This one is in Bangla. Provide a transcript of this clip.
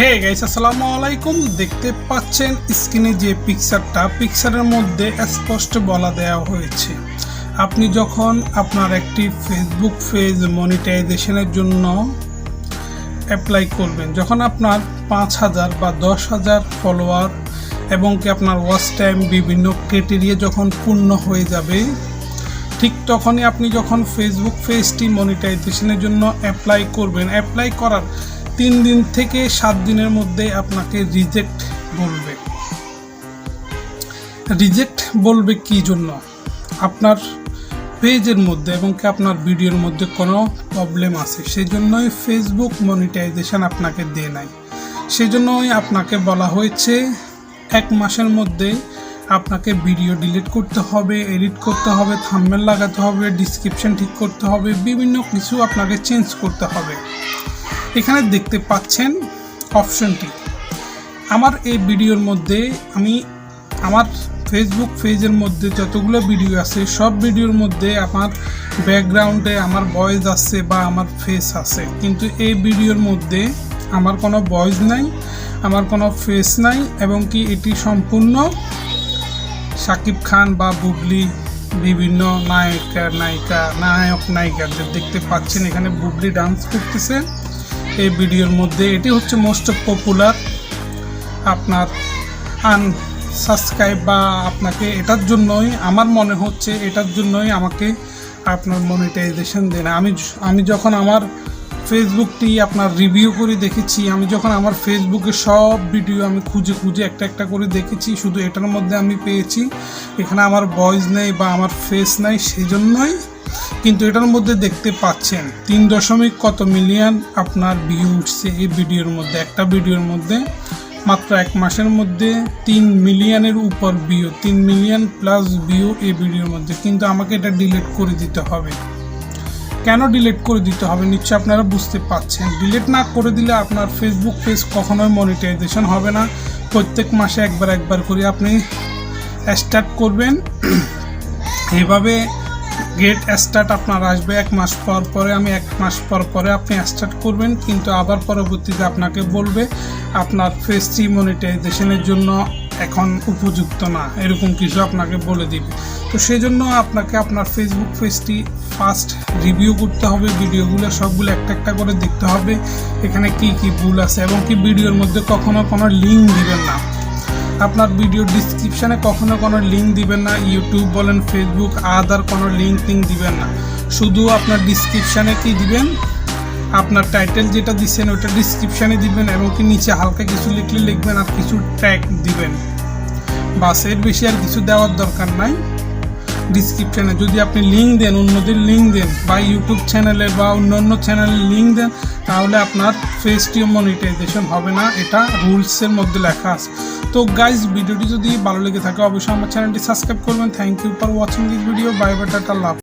হে গাইস আসসালামু আলাইকুম দেখতে পাচ্ছেন স্ক্রিনে যে পিকচারটা পিকচারের মধ্যে স্পষ্ট বলা দেওয়া হয়েছে। আপনি যখন আপনার একটি ফেসবুক পেজ মনিটাইজেশনের জন্য অ্যাপ্লাই করবেন, যখন আপনার পাঁচ হাজার বা দশ হাজার ফলোয়ার এবং কি আপনার ওয়াচ টাইম বিভিন্ন ক্রাইটেরিয়া যখন পূর্ণ হয়ে যাবে, ঠিক তখনই আপনি যখন ফেসবুক পেজটি মনিটাইজেশনের জন্য অ্যাপ্লাই করবেন। অ্যাপ্লাই করার তিন দিন থেকে সাত দিনের মধ্যে আপনাকে রিজেক্ট বলবে। রিজেক্ট বলবে কি জন্য? আপনার পেজের মধ্যে এবং কি আপনার ভিডিওর মধ্যে কোনো প্রবলেম আছে সেই জন্যই ফেসবুক মনিটাইজেশন আপনাকে দেয় নাই। সেই জন্যই আপনাকে বলা হয়েছে, এক মাসের মধ্যে আপনাকে ভিডিও ডিলিট করতে হবে এডিট করতে হবে থাম্বনেল লাগাতে হবে ডিসক্রিপশন ঠিক করতে হবে, বিভিন্ন কিছু আপনাকে চেঞ্জ করতে হবে। এখানে দেখতে পাচ্ছেন অপশনটি। আমার এই ভিডিওর মধ্যে আমি আমার ফেসবুক পেজের মধ্যে যতগুলো ভিডিও আছে, সব ভিডিওর মধ্যে আমার ব্যাকগ্রাউন্ডে আমার ভয়েস আছে বা আমার ফেস আছে। কিন্তু এই ভিডিওর মধ্যে আমার কোনো ভয়েস নাই, আমার কোনো ফেস নাই এবং কি এটি সম্পূর্ণ শাকিব খান বা বুবলি বিভিন্ন নায়িকা নায়িকা, নায়ক, নায়িকাদের দেখতে পাচ্ছেন। এখানে বুবলি ডান্স করতেছে। এই ভিডিওর মধ্যে এটি হচ্ছে মোস্ট পপুলার আপনার আনসাবস্ক্রাইব বা আপনাকে এটার জন্যই আমার মনে হচ্ছে এটার জন্যই আমাকে আপনার মনিটাইজেশন দেয় না। আমি আমি যখন আমার ফেসবুকটি আপনার রিভিউ করে দেখেছি, আমি যখন আমার ফেসবুকে সব ভিডিও আমি খুঁজে খুঁজে একটা একটা করে দেখেছি, শুধু এটার মধ্যে আমি পেয়েছি। এখানে আমার ভয়েস নেই বা আমার ফেস নাই সেই জন্যই কিন্তু এটার মধ্যে দেখতে পাচ্ছেন তিন দশমিক কত মিলিয়ন আপনার ভিউ উঠছে এই ভিডিওর মধ্যে। একটা ভিডিওর মধ্যে মাত্র এক মাসের মধ্যে তিন মিলিয়নের উপর ভিউ তিন মিলিয়ন প্লাস ভিউ এই ভিডিওর মধ্যে। কিন্তু আমাকে এটা ডিলিট করে দিতে হবে। কেন ডিলিট করে দিতে হবে নিশ্চয় আপনারা বুঝতে পাচ্ছেন। ডিলিট না করে দিলে আপনার ফেসবুক পেজ কখনোই মনিটাইজেশন হবে না। প্রত্যেক মাসে একবার একবার করে আপনি স্টার্ট করবেন। এইভাবে গেট স্টার্ট আপনার আসবে এক মাস পর পরে, আমি এক মাস পর পরে আপনি স্টার্ট করবেন, কিন্তু আবার পরবর্তীতে আপনাকে বলবে আপনার ফেসটি মনিটাইজেশনের জন্য এখন উপযুক্ত না, এরকম কিছু আপনাকে বলে দিবে। তো সেই জন্য আপনাকে আপনার ফেসবুক পেজটি ফার্স্ট রিভিউ করতে হবে, ভিডিওগুলো সবগুলো একটা একটা করে দেখতে হবে, এখানে কি কি ভুল আছে এবং কি ভিডিওর মধ্যে কখনো কোনো লিঙ্ক দিবেন না। আপনার ভিডিও ডিসক্রিপশানে কখনো কোনো লিঙ্ক দিবেন না ইউটিউব বলেন ফেসবুক আদার কোনো লিঙ্ক টিঙ্ক দিবেন না। শুধু আপনার ডিসক্রিপশানে কি দিবেন, আপনার টাইটেল যেটা দিচ্ছেন ওটা ডিসক্রিপশানে দিবেন এবং কি নিচে হালকা কিছু লিখলে লিখবেন আর কিছু ট্র্যাক দিবেন। বাসের বেশি আর কিছু দেওয়ার দরকার নাই। ডিসক্রিপশানে যদি আপনি লিঙ্ক দেন, অন্যদের লিঙ্ক দেন, বা ইউটিউব চ্যানেলে বা অন্য অন্য চ্যানেলে লিঙ্ক দেন, তাহলে আপনার ফেসটিও মনিটাইজেশন হবে না। এটা রুলসের মধ্যে লেখা আছে। তো গাইজ ভিডিওটি যদি ভালো লেগে থাকে, অবশ্যই আমার চ্যানেলটি সাবস্ক্রাইব করবেন। Thank you for watching this video bye bye tata love